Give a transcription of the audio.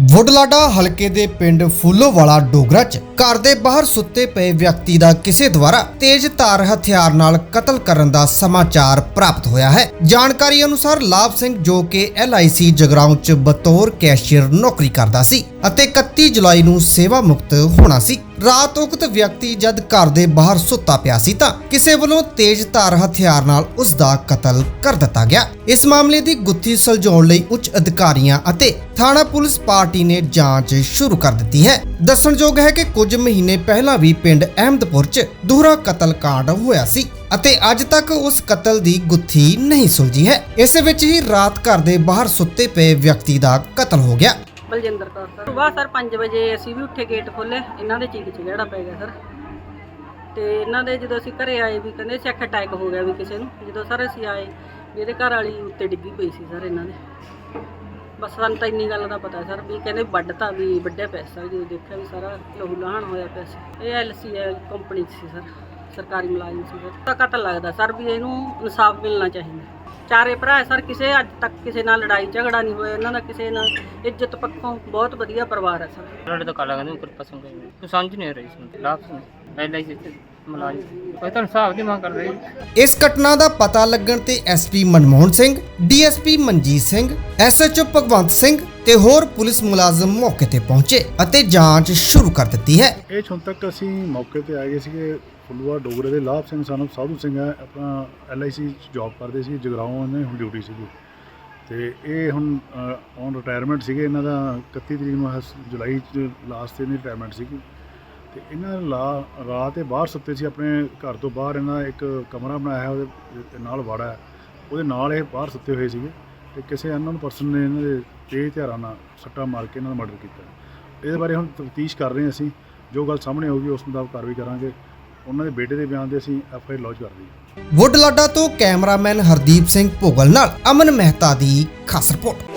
ਵੁੱਡਲਾਡਾ ਹਲਕੇ ਦੇ ਪਿੰਡ ਫੂਲੋਵਾਲਾ ਡੋਗਰਾ 'ਚ ਘਰ ਦੇ ਬਾਹਰ ਸੁੱਤੇ ਪਏ ਵਿਅਕਤੀ ਦਾ ਕਿਸੇ ਦੁਆਰਾ ਤੇਜ਼ ਧਾਰ ਹਥਿਆਰ ਨਾਲ ਕਤਲ ਕਰਨ ਦਾ ਸਮਾਚਾਰ ਪ੍ਰਾਪਤ ਹੋਇਆ ਹੈ। ਜਾਣਕਾਰੀ ਅਨੁਸਾਰ ਲਾਭ ਸਿੰਘ ਜੋ ਕਿ LIC ਜਗਰਾਉਂ 'ਚ ਬਤੌਰ ਕੈਸ਼ੀਅਰ ਨੌਕਰੀ ਕਰਦਾ ਸੀ। ਅਤੇ 31 ਜੁਲਾਈ ਨੂੰ ਸੇਵਾ ਮੁਕਤ ਹੋਣਾ ਸੀ। ਰਾਤ ਉਕਤ ਵਿਅਕਤੀ ਜਦ ਘਰ ਦੇ ਬਾਹਰ ਸੁੱਤਾ ਪਿਆ ਸੀ ਤਾਂ ਕਿਸੇ ਵੱਲੋਂ ਤੇਜ਼ ਧਾਰ ਹਥਿਆਰ ਨਾਲ ਉਸ ਦਾ ਕਤਲ ਕਰ ਦਿੱਤਾ ਗਿਆ। ਇਸ ਮਾਮਲੇ ਦੀ ਗੁੱਥੀ ਸੁਲਝਾਉਣ ਲਈ ਉੱਚ ਅਧਿਕਾਰੀਆਂ ਅਤੇ ਥਾਣਾ ਪੁਲਿਸ ਪਾਰਟੀ ਨੇ ਜਾਂਚ ਸ਼ੁਰੂ ਕਰ ਦਿੱਤੀ ਹੈ। ਦੱਸਣਯੋਗ ਹੈ ਕਿ ਕੁਝ ਮਹੀਨੇ ਪਹਿਲਾਂ ਵੀ ਪਿੰਡ ਅਹਿਮਦਪੁਰ 'ਚ ਦੂਹਰਾ ਕਤਲ ਕਾਂਡ ਹੋਇਆ ਸੀ ਅਤੇ ਅੱਜ ਤੱਕ ਉਸ ਕਤਲ ਦੀ ਗੁੱਥੀ ਨਹੀਂ ਸੁਲਝੀ ਹੈ। ਇਸ ਵਿੱਚ ਹੀ ਰਾਤ ਘਰ ਦੇ ਬਾਹਰ ਸੁੱਤੇ ਪਏ ਵਿਅਕਤੀ ਦਾ ਕਤਲ ਹੋ ਗਿਆ। ਬਲਜਿੰਦਰ ਕੌਰ ਸਰ। ਸੁਬਾਹ ਸਰ 5 ਵਜੇ ਅਸੀਂ ਵੀ ਉੱਠੇ, ਗੇਟ ਖੋਲੇ ਇਹਨਾਂ ਦੇ ਚੀਕ ਚਿਹੜਾ ਪੈ ਗਿਆ ਸਰ। ਤੇ ਇਹਨਾਂ ਦੇ ਜਦੋਂ ਅਸੀਂ ਘਰੇ ਆਏ ਵੀ ਕਹਿੰਦੇ ਚੈੱਕ ਅਟੈਕ ਹੋ ਗਿਆ ਵੀ ਕਿਸੇ ਨੂੰ, ਜਦੋਂ ਸਰ ਅਸੀਂ ਆਏ ਵੀ ਇਹਦੇ ਘਰ ਵਾਲੀ ਉੱਤੇ ਡਿੱਗੀ ਪਈ ਸੀ ਸਰ ਇਹਨਾਂ ਦੇ। ਬਸ ਸਾਨੂੰ ਤਾਂ ਇੰਨੀ ਗੱਲ ਦਾ ਪਤਾ ਸਰ ਵੀ ਕਹਿੰਦੇ ਵੱਢਤਾ ਵੀ ਵੱਡਿਆ ਪੈਸਾ ਜਦੋਂ ਦੇਖਿਆ ਵੀ ਸਾਰਾ ਲਹੂ ਲਾਹਣ ਹੋਇਆ ਪਿਆ ਸੀ। ਇਹ ਐਲਸੀਐਲ ਕੰਪਨੀ 'ਚ ਸੀ ਸਰ। ਸਰਕਾਰੀ ਮੁਲਾਜ਼ਮ ਸੀ ਸਰ ਤਾਂ ਕਤਲ ਲੱਗਦਾ ਸਰ ਵੀ ਇਹਨੂੰ ਇਨਸਾਫ ਮਿਲਣਾ ਚਾਹੀਦਾ। ਚਾਰੇ ਭਰਾ ਸਰ ਕਿਸੇ ਅੱਜ ਤੱਕ ਕਿਸੇ ਨਾਲ ਲੜਾਈ ਝਗੜਾ ਨਹੀਂ ਹੋਇਆ ਇਹਨਾਂ ਦਾ ਕਿਸੇ ਨਾਲ ਇੱਜ਼ਤ ਪੱਖੋਂ ਬਹੁਤ ਵਧੀਆ ਪਰਿਵਾਰ ਹੈ ਸਰ। ਲੜੇ ਤਾਂ ਕਾਲਾ ਕਹਿੰਦੇ ਉੱਪਰ ਪਸੰਦ ਹੈ ਤੂੰ ਸਮਝ ਨਹੀਂ ਰਹੀ ਸੀ ਲਾਭ ਸਿੰਘ ਪਹਿਲਾਂ ਹੀ ਸੀ ਮਲਾਈ ਕੋਈ ਤਾਂ ਹਿਸਾਬ ਦੀ ਮੰਗ ਕਰ ਰਹੀ ਇਸ ਘਟਨਾ ਦਾ ਪਤਾ ਲੱਗਣ ਤੇ SP Manmohan Singh DSP Manjit Singh SHO Bhagwant Singh ਤੇ ਹੋਰ ਪੁਲਿਸ ਮੁਲਾਜ਼ਮ ਮੌਕੇ ਤੇ ਪਹੁੰਚੇ ਅਤੇ ਜਾਂਚ ਸ਼ੁਰੂ ਕਰ ਦਿੱਤੀ ਹੈ। ਇਹ ਹੁਣ ਤੱਕ ਅਸੀਂ ਮੌਕੇ ਤੇ ਆਏ ਸੀਗੇ ਫੁੱਲੂਆ ਡੋਗਰੇ ਦੇ ਲਾਭ ਸਿੰਘ ਸਾਨੂੰ ਸਾਧੂ ਸਿੰਘ ਹੈ, ਆਪਣਾ ਐਲਆਈਸੀ ਚ ਜੌਬ ਕਰਦੇ ਸੀ, ਜਗਰਾਉਂ ਇਹਨਾਂ ਹੁਣ ਡਿਊਟੀ ਸੀਗੀ। ਤੇ ਇਹ ਹੁਣ ਔਨ ਰਿਟਾਇਰਮੈਂਟ ਸੀਗੇ, ਇਹਨਾਂ ਦਾ 31 ਤਰੀਕ ਨੂੰ ਜੁਲਾਈ ਚ ਲਾਸਟ ਤੇ ਇਹਨਾਂ ਦੀ ਰਿਟਾਇਰਮੈਂਟ ਸੀਗੀ। ਤੇ ਇਹਨਾਂ ਲਾ ਰਾਤ 'ਤੇ ਬਾਹਰ ਸੁੱਤੇ ਸੀ, ਆਪਣੇ ਘਰ ਤੋਂ ਬਾਹਰ ਇਹਨਾਂ ਇੱਕ ਕਮਰਾ ਬਣਾਇਆ, ਉਹਦੇ ਨਾਲ ਵਾੜਾ ਉਹਦੇ ਨਾਲ ਇਹ ਬਾਹਰ ਸੁੱਤੇ ਹੋਏ ਸੀਗੇ। ਤੇ ਕਿਸੇ ਅਨਨੋਨ ਪਰਸਨ ਨੇ ਇਹਨਾਂ ਦੇ ਤੇਜ਼ ਹਥਿਆਰਾਂ ਨਾਲ ਸੱਟਾ ਮਾਰ ਕੇ ਇਹਨਾਂ ਦਾ ਮਰਡਰ ਕੀਤਾ। ਇਹਦੇ ਬਾਰੇ ਹੁਣ ਤਫਤੀਸ਼ ਕਰ ਰਹੇ ਹਾਂ ਅਸੀਂ। ਜੋ ਗੱਲ ਸਾਹਮਣੇ ਆਊਗੀ, ਉਸ ਮੁਤਾਬਕ ਕਾਰਵਾਈ ਕਰਾਂਗੇ। ਉਹਨਾਂ ਦੇ ਬੇਟੇ ਦੇ ਬਿਆਨ ਦੇ ਅਸੀਂ ਐਫ ਆਈ ਲੌਂਚ ਕਰ ਦਿੱਤੀ ਵੁੱਡਲਾਡਾ ਤੋਂ ਕੈਮਰਾਮੈਨ ਹਰਦੀਪ ਸਿੰਘ ਭੋਗਲ ਨਾਲ ਅਮਨ ਮਹਿਤਾ ਦੀ ਖਾਸ ਰਿਪੋਰਟ।